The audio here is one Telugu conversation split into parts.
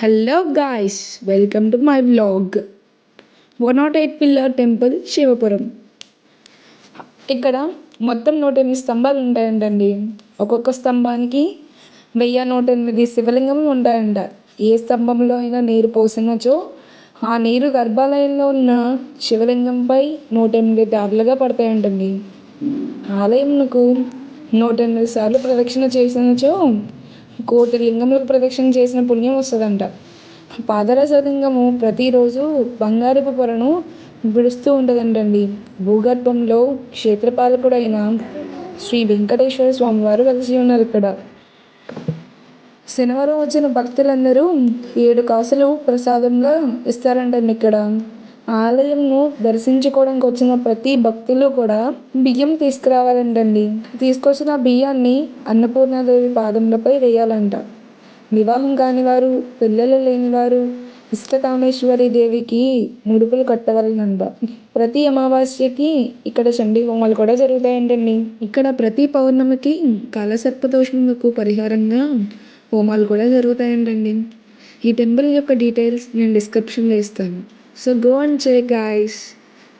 Hello guys welcome to my vlog one nought eight pillar temple Shivapuram ఇక్కడ మొత్తం నూట ఎనిమిది స్తంభాలు ఉంటాయంటండి. ఒక్కొక్క స్తంభానికి వెయ్యి నూట ఎనిమిది శివలింగం ఉంటాయంట. ఏ స్తంభంలో అయినా నీరు పోసినచో ఆ నీరు గర్భాలయంలో ఉన్న శివలింగంపై నూట ఎనిమిది దారులుగా పడతాయంటండి. ఆలయంకు నూట ఎనిమిది సార్లు ప్రదక్షిణ చేసినచో కోటి లింగములకు ప్రదక్షిణ చేసిన పుణ్యం వస్తుందంట. పాదరస లింగము ప్రతిరోజు బంగారపు పొరను విడుస్తూ ఉంటుందంటండి. భూగర్భంలో క్షేత్రపాలకుడైన శ్రీ వెంకటేశ్వర స్వామివారు కలిసి ఉన్నారు ఇక్కడ. శనివారం వచ్చిన భక్తులందరూ ఏడు కాసులు ప్రసాదంగా ఇస్తారంటండి ఇక్కడ. ఆలయంను దర్శించుకోవడానికి వచ్చిన ప్రతి భక్తులు కూడా బియ్యం తీసుకురావాలంటండి. తీసుకొచ్చిన బియ్యాన్ని అన్నపూర్ణాదేవి పాదములపై వేయాలంట. వివాహం కాని వారు పిల్లలు లేని వారు ఇష్టకామేశ్వరి దేవికి ముడుపులు కట్టగలనంట ప్రతి అమావాస్యకి ఇక్కడ చండీ హోమాలు కూడా జరుగుతాయంటండి. ఇక్కడ ప్రతి పౌర్ణమికి కాలసర్పదోషములకు పరిహారంగా హోమాలు కూడా జరుగుతాయంటండి. ఈ టెంపుల్ యొక్క డీటెయిల్స్ నేను డిస్క్రిప్షన్లో ఇస్తాను. So go and check guys.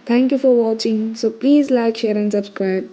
Thank you for watching. So please like, share and subscribe.